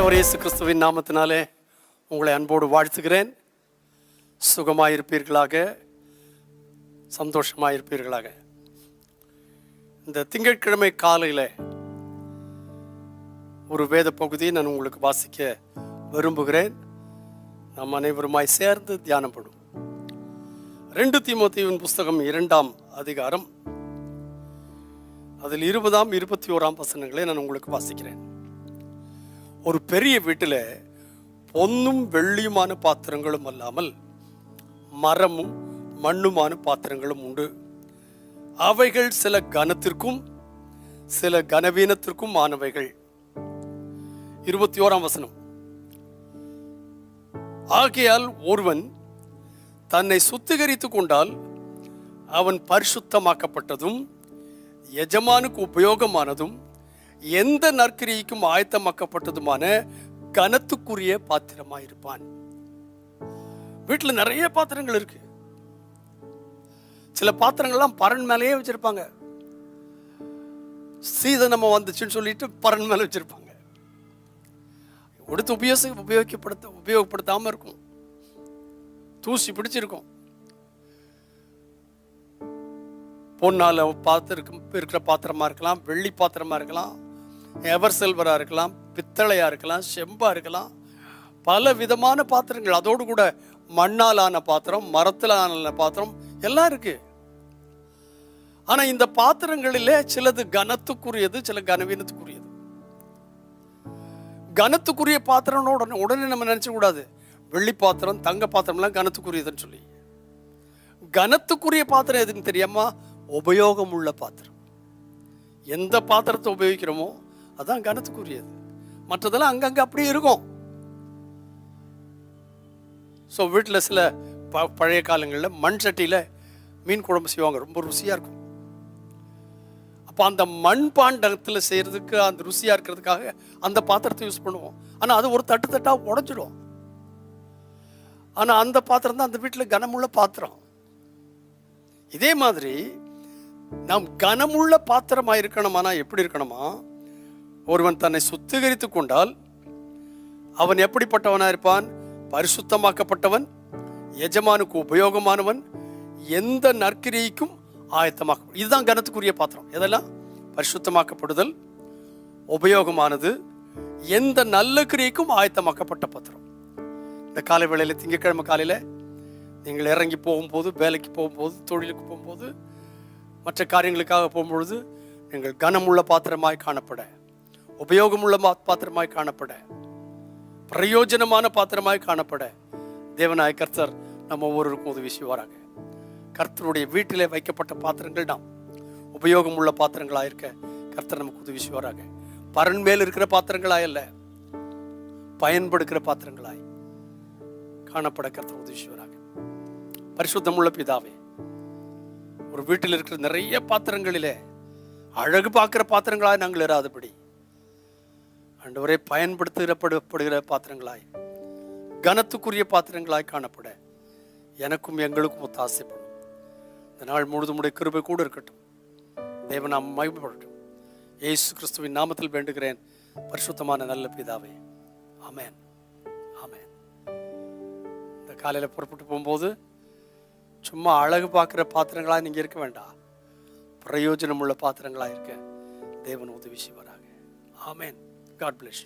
ஆண்டவர் இயேசு கிறிஸ்துவின் நாமத்தினாலே உங்களை அன்போடு வாழ்த்துகிறேன். சுகமாயிருப்பீர்களாக சந்தோஷமாயிருப்பீர்களாக. இந்த திங்கட்கிழமை காலையில் ஒரு வேத பகுதியை நான் உங்களுக்கு வாசிக்க விரும்புகிறேன். நாம் அனைவருமாய் சேர்ந்து தியானப்படும். ரெண்டு தீமோத்தேயுவின் புஸ்தகம் இரண்டாம் அதிகாரம். அதில் இருபதாம் இருபத்தி ஓராம் வசனங்களை நான் உங்களுக்கு வாசிக்கிறேன். ஒரு பெரிய வீட்டில் பொன்னும் வெள்ளியுமான பாத்திரங்களும் அல்லாமல் மரமும் மண்ணுமான பாத்திரங்களும் உண்டு. அவைகள் சில கனத்திற்கும் சில கனவீனத்திற்கும் ஆனவைகள். இருபத்தி ஓராம் வசனம். ஆகையால் ஒருவன் தன்னை சுத்திகரித்துக் கொண்டால் அவன் பரிசுத்தமாக்கப்பட்டதும் எஜமானுக்கு உபயோகமானதும் எந்த நற்கிரிக்கும் ஆயத்தமாக்கப்பட்டதுமான கனத்துக்குரிய பாத்திரமாயிருப்பான். வீட்டில் நிறைய பாத்திரங்கள் இருக்கு. சில பாத்திரங்கள்லாம் பரன் மேலேயே வச்சிருப்பாங்க. நம்ம வந்துச்சுன்னு சொல்லிட்டு பரன் மேலே வச்சிருப்பாங்க. எடுத்து உபயோக உபயோகப்படுத்த உபயோகப்படுத்தாம இருக்கும். தூசி பிடிச்சிருக்கும். பொன்னால பாத்திரம் இருக்கிற பாத்திரமா இருக்கலாம் வெள்ளி பாத்திரமா இருக்கலாம். எவர் சில்வரா இருக்கலாம் பித்தளையாக இருக்கலாம் செம்பாக இருக்கலாம். பல விதமான பாத்திரங்கள். அதோடு கூட மண்ணால் ஆன பாத்திரம் மரத்தில் ஆன பாத்திரம் எல்லாம் இருக்கு. ஆனா இந்த பாத்திரங்களிலே சிலது கனத்துக்குரியது சில கனவீனத்துக்குரியது. கனத்துக்குரிய பாத்திரம் உடனே உடனே நம்ம நினைச்ச கூடாது. வெள்ளி பாத்திரம் தங்க பாத்திரம்லாம் கனத்துக்குரியதுன்னு சொல்லி. கனத்துக்குரிய பாத்திரம் எதுன்னு தெரியாமா? உபயோகம் உள்ள பாத்திரம். எந்த பாத்திரத்தை உபயோகிக்கிறோமோ அதான் கனத்துக்குரியது மற்றதெல்லாம் அங்கங்கே அப்படியே இருக்கும். ஸோ வீட்டில் சில ப பழைய காலங்களில் மண் சட்டியில் மீன் குழம்பு செய்வாங்க. ரொம்ப ருசியாக இருக்கும். அப்போ அந்த மண் பாண்டத்தில் செய்கிறதுக்கு அந்த ருசியாக இருக்கிறதுக்காக அந்த பாத்திரத்தை யூஸ் பண்ணுவோம். ஆனால் அது ஒரு தட்டு தட்டாக உடஞ்சிடும் ஆனால் அந்த பாத்திரம் தான் அந்த வீட்டில் கனமுள்ள பாத்திரம். இதே மாதிரி நாம் கனமுள்ள பாத்திரமாக இருக்கணுமானா எப்படி இருக்கணுமா? ஒருவன் தன்னை சுத்திகரித்து கொண்டால் அவன் எப்படிப்பட்டவனாக இருப்பான்? பரிசுத்தமாக்கப்பட்டவன் எஜமானுக்கு உபயோகமானவன் எந்த நற்கிரியைக்கும் ஆயத்தமாக்க இதுதான் கனத்துக்குரிய பாத்திரம். எதெல்லாம்? பரிசுத்தமாக்கப்படுதல் உபயோகமானது எந்த நல்ல கிரியைக்கும் ஆயத்தமாக்கப்பட்ட பாத்திரம். இந்த காலை வேளையில் திங்கட்கிழமை காலையில் நீங்கள் இறங்கி போகும்போது வேலைக்கு போகும்போது தொழிலுக்கு போகும்போது மற்ற காரியங்களுக்காக போகும்பொழுது நீங்கள் கனமுள்ள பாத்திரமாய் காணப்பட. உபயோகமுள்ள மா- பாத்திரமாய் காணப்பட. பிரயோஜனமான பாத்திரமாய் காணப்பட. தேவனாய கர்த்தர் நம்ம ஒவ்வொருவருக்கும் உதவி செய்வாராங்க கர்த்தருடைய வீட்டிலே வைக்கப்பட்ட பாத்திரங்கள் நாம் உபயோகமுள்ள பாத்திரங்களாக இருக்க கர்த்தர் நமக்கு உதவி செய்வாராங்க பரன் மேல் இருக்கிற பாத்திரங்களாய் அல்ல பயன்படுகிற பாத்திரங்களாய் காணப்பட கர்த்தர் உதவி செய்வாராங்க பரிசுத்தமுள்ள பிதாவே ஒரு வீட்டில் இருக்கிற நிறைய பாத்திரங்களிலே அழகு பார்க்கிற பாத்திரங்களாய் நாங்கள் இராதபடி ஆண்டவரை பயன்படுத்தப்படுகிற பாத்திரங்களாய் கனத்துக்குரிய பாத்திரங்களாய் காணப்பட. எனக்கும் எங்களுக்கும் ஒத்தாசைப்படும் இந்த நாள் முழுதும் உடைய கிருபை கூட இருக்கட்டும். தேவனாம் மகிமைப்படட்டும். ஏசு கிறிஸ்துவின் நாமத்தில் வேண்டுகிறேன். பரிசுத்தமான நல்ல பிதாவே. அமேன் அமேன் இந்த காலையில் புறப்பட்டு போகும்போது சும்மா அழகு பார்க்குற பாத்திரங்களாக நீங்கள் இருக்க வேண்டாம் பிரயோஜனமுள்ள பாத்திரங்களாக இருக்க தேவன் உதவி செய்வாராங்க ஆமேன். God plus